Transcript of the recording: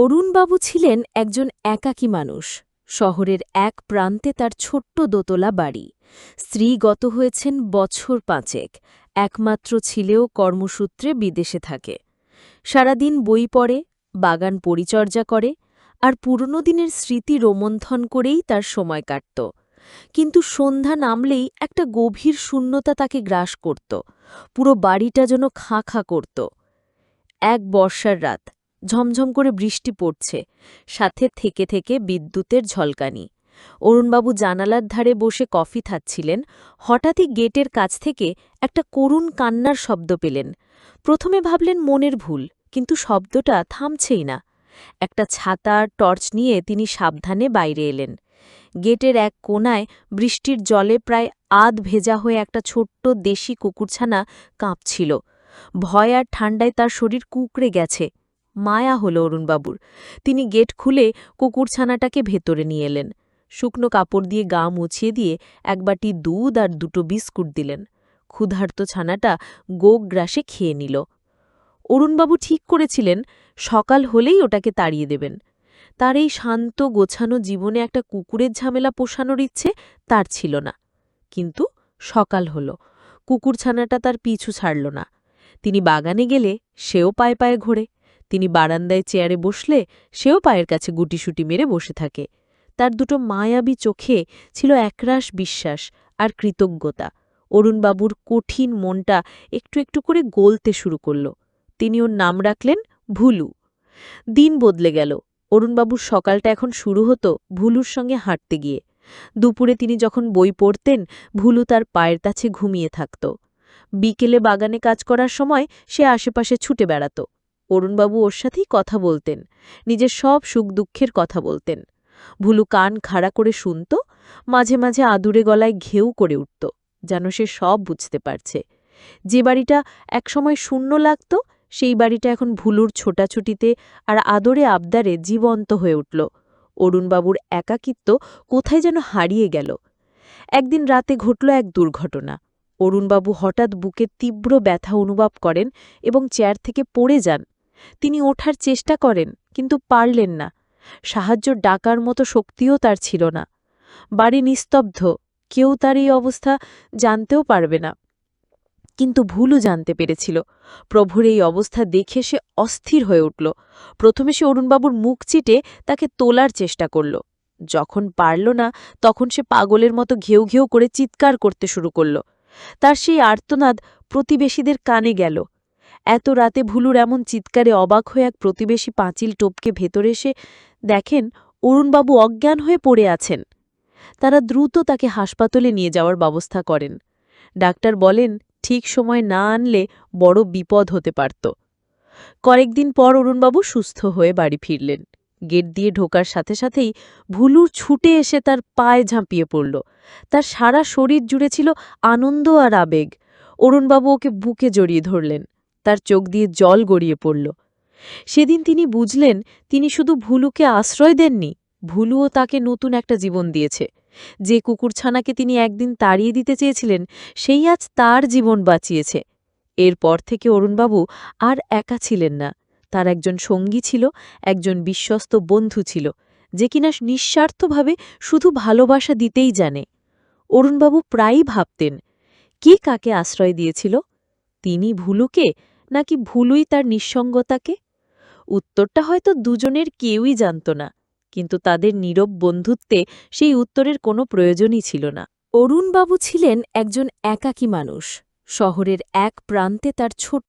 অরুণবাবু ছিলেন একজন একাকী মানুষ। শহরের এক প্রান্তে তার ছোট্ট দোতলা বাড়ি। স্ত্রী গত হয়েছেন বছর পাঁচেক, একমাত্র ছেলেও কর্মসূত্রে বিদেশে থাকে। সারাদিন বই পড়ে, বাগান পরিচর্যা করে, আর পুরনো দিনের স্মৃতি রোমন্থন করেই তার সময় কাটত। কিন্তু সন্ধ্যা নামলেই একটা গভীর শূন্যতা তাকে গ্রাস করত। পুরো বাড়িটা যেন খাঁ খাঁ করত। এক বর্ষার রাত ঝমঝম করে বৃষ্টি পড়ছে। সাথে থেকে থেকে বিদ্যুতের ঝলকানি। অরুণবাবু জানালার ধারে বসে কফি খাচ্ছিলেন। হঠাৎই গেটের কাছ থেকে একটা করুণ কান্নার শব্দ পেলেন। প্রথমে ভাবলেন মনের ভুল, কিন্তু শব্দটা থামছেই না। একটা ছাতা, টর্চ নিয়ে তিনি সাবধানে বাইরে এলেন। গেটের এক কোণায় বৃষ্টির জলে প্রায় আধ ভেজা হয়ে একটা ছোট্ট দেশি কুকুরছানা কাঁপছিল। ভয় আর ঠান্ডায় তার শরীর কুকড়ে গেছে। মায়া হল অরুণবাবুর। তিনি গেট খুলে কুকুরছানাটাকে ভেতরে নিয়ে এলেন। শুকনো কাপড় দিয়ে গা মুছিয়ে দিয়ে এক বাটি দুধ আর দুটো বিস্কুট দিলেন। ক্ষুধার্ত ছানাটা গোগ গ্রাসে খেয়ে নিল। অরুণবাবু ঠিক করেছিলেন, সকাল হলেই ওটাকে তাড়িয়ে দেবেন। তার এই শান্ত, গোছানো জীবনে একটা কুকুরের ঝামেলা পোষানোর ইচ্ছে তার ছিল না। কিন্তু সকাল হল, কুকুরছানাটা তার পিছু ছাড়ল না। তিনি বাগানে গেলে সেও পায়ে পায়ে ঘোরে। তিনি বারান্দায় চেয়ারে বসলে সেও পায়ের কাছে গুটিসুটি মেরে বসে থাকে। তার দুটো মায়াবী চোখে ছিল একরাশ বিশ্বাস আর কৃতজ্ঞতা। অরুণবাবুর কঠিন মনটা একটু একটু করে গলতে শুরু করল। তিনি ওর নাম রাখলেন ভুলু। দিন বদলে গেল। অরুণবাবুর সকালটা এখন শুরু হতো ভুলুর সঙ্গে হাঁটতে গিয়ে। দুপুরে তিনি যখন বই পড়তেন, ভুলু তার পায়ের কাছে ঘুমিয়ে থাকত। বিকেলে বাগানে কাজ করার সময় সে আশেপাশে ছুটে বেড়াত। অরুণবাবু ওর সাথেই কথা বলতেন, নিজের সব সুখ দুঃখের কথা বলতেন। ভুলু কান খাড়া করে শুনত, মাঝে মাঝে আদুরে গলায় ঘেউ করে উঠত, যেন সে সব বুঝতে পারছে। যে বাড়িটা একসময় শূন্য লাগত, সেই বাড়িটা এখন ভুলুর ছোটাছুটিতে আর আদরে আবদারে জীবন্ত হয়ে উঠল। অরুণবাবুর একাকিত্ব কোথায় যেন হারিয়ে গেল। একদিন রাতে ঘটল এক দুর্ঘটনা। অরুণবাবু হঠাৎ বুকে তীব্র ব্যথা অনুভব করেন এবং চেয়ার থেকে পড়ে যান। তিনি ওঠার চেষ্টা করেন, কিন্তু পারলেন না। সাহায্য ডাকার মতো শক্তিও তার ছিল না। বাড়ি নিস্তব্ধ, কেউ তার এই অবস্থা জানতেও পারবে না। কিন্তু ভুলও জানতে পেরেছিল। প্রভুর এই অবস্থা দেখে সে অস্থির হয়ে উঠল। প্রথমে সে অরুণবাবুর মুখ চিটে তাকে তোলার চেষ্টা করল। যখন পারল না, তখন সে পাগলের মতো ঘেউ ঘেউ করে চিৎকার করতে শুরু করল। তার সেই আর্তনাদ প্রতিবেশীদের কানে গেল। এত রাতে ভুলুর এমন চিৎকারে অবাক হয়ে এক প্রতিবেশী পাঁচিল টোপকে ভেতরে এসে দেখেন অরুণবাবু অজ্ঞান হয়ে পড়ে আছেন। তারা দ্রুত তাকে হাসপাতালে নিয়ে যাওয়ার ব্যবস্থা করেন। ডাক্তার বলেন, ঠিক সময় না আনলে বড় বিপদ হতে পারত। কয়েকদিন পর অরুণবাবু সুস্থ হয়ে বাড়ি ফিরলেন। গেট দিয়ে ঢোকার সাথে সাথেই ভুলুর ছুটে এসে তার পায়ে ঝাঁপিয়ে পড়ল। তার সারা শরীর জুড়ে ছিল আনন্দ আর আবেগ। অরুণবাবু ওকে বুকে জড়িয়ে ধরলেন। তার চোখ দিয়ে জল গড়িয়ে পড়ল। সেদিন তিনি বুঝলেন, তিনি শুধু ভুলুকে আশ্রয় দেননি, ভুলুও তাকে নতুন একটা জীবন দিয়েছে। যে কুকুরছানাকে তিনি একদিন তাড়িয়ে দিতে চেয়েছিলেন, সেই আজ তার জীবন বাঁচিয়েছে। এরপর থেকে অরুণবাবু আর একা ছিলেন না। তার একজন সঙ্গী ছিল, একজন বিশ্বস্ত বন্ধু ছিল, যে কিনা নিঃস্বার্থভাবে শুধু ভালোবাসা দিতেই জানে। অরুণবাবু প্রায়ই ভাবতেন, কে কাকে আশ্রয় দিয়েছিল? তিনি ভুলুকে নাকি ভুলুই তার নিঃসঙ্গতাকে? উত্তরটা হয়তো দুজনের কেউই জানত না, কিন্তু তাদের নীরব বন্ধুত্বে সেই উত্তরের কোনো প্রয়োজনই ছিল না। অরুণবাবু ছিলেন একজন একাকী মানুষ, শহরের এক প্রান্তে তার ছোট্ট